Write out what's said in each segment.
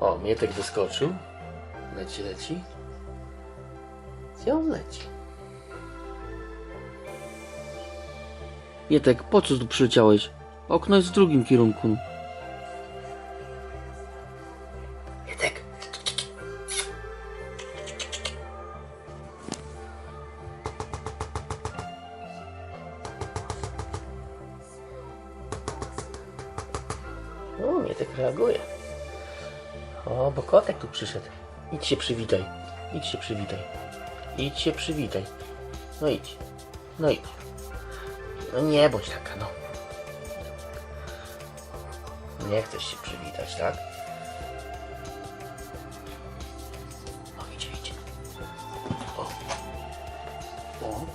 O, Mietek wyskoczył. Leci, leci. Gdzie on leci? Mietek, po co tu przyleciałeś? Okno jest w drugim kierunku. Mietek. O, Mietek reaguje. O, bo kotek tu przyszedł. Idź się przywitaj. Idź się przywitaj. Idź się przywitaj. No idź. No idź. No nie bądź taka, no. Nie chcesz się przywitać, tak? No idzie, idzie. O. O.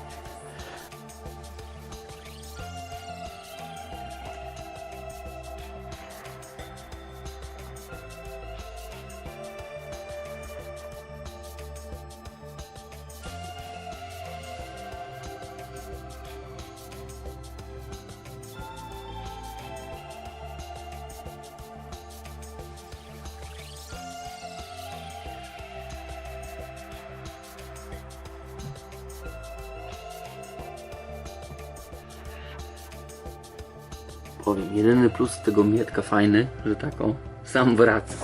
Powiem, jedyny plus tego mietka fajny, że taką sam wraca.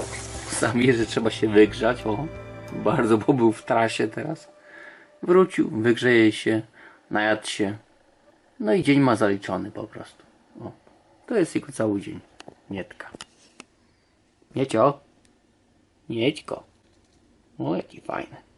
Sam wie, że trzeba się wygrzać, o. Bardzo, bo był w trasie teraz. Wrócił, wygrzeje się, najadł się. No i dzień ma zaliczony po prostu. O. To jest jego cały dzień. Mietka. Miecio? Miećko. O, jaki fajny.